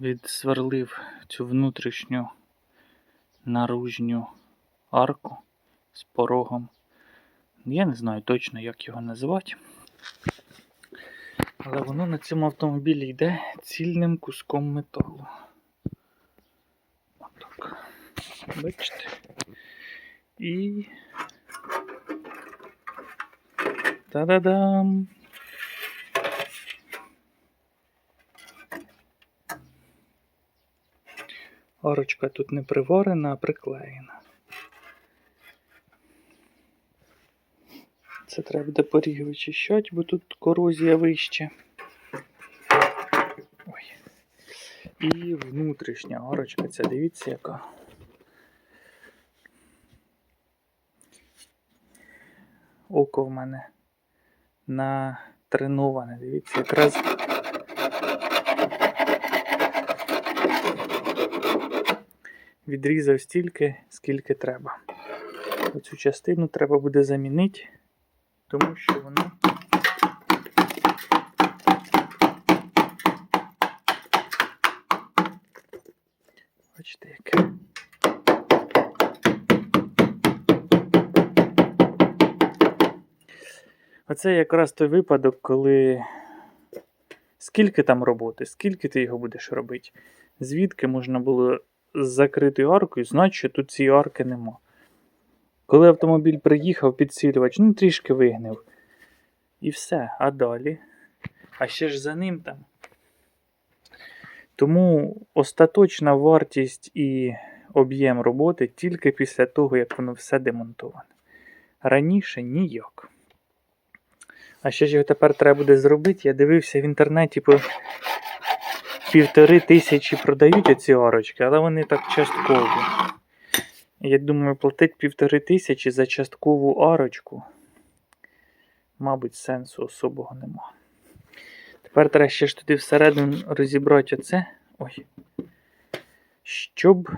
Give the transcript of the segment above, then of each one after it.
відсверлив цю внутрішню наружню арку з порогом. Я не знаю точно, як його називати. Але воно на цьому автомобілі йде цільним куском металу. Отак. Бачите? І. Та-да-дам! Орочка тут не приварена, а приклеєна. Це треба буде поріг вичищати, бо тут корозія вище. Ой. І внутрішня арочка, ця дивіться яка. Око в мене натреноване. Дивіться, якраз. Відрізав стільки, скільки треба. Оцю частину треба буде замінити, тому що воно. Бачите, яке. Оце якраз той випадок, коли скільки там роботи, скільки ти його будеш робити, звідки можна було з закритою аркою, знати, що тут цієї арки нема. Коли автомобіль приїхав, підсилювач, ну трішки вигнив. І все, а далі. А ще ж за ним там. Тому остаточна вартість і об'єм роботи тільки після того, як воно все демонтоване. Раніше ніяк. А що ж його тепер треба буде зробити? Я дивився в інтернеті по півтори тисячі продають оці арочки, але вони так часткові. Я думаю, платити півтори тисячі за часткову арочку. Мабуть, сенсу особого нема. Тепер треба ще ж туди всередину розібрати оце. Ой. Щоб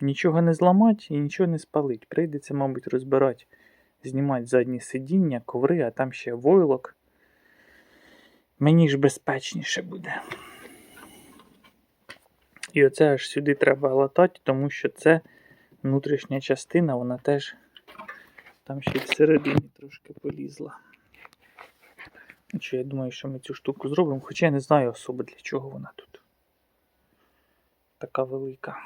нічого не зламати і нічого не спалити. Прийдеться, мабуть, розбирати, знімати задні сидіння, коври, а там ще войлок. Мені ж безпечніше буде. І оце аж сюди треба латати, тому що це внутрішня частина, вона теж там ще й всередині трошки полізла. Що, я думаю, що ми цю штуку зробимо, хоча я не знаю особи для чого вона тут. Така велика.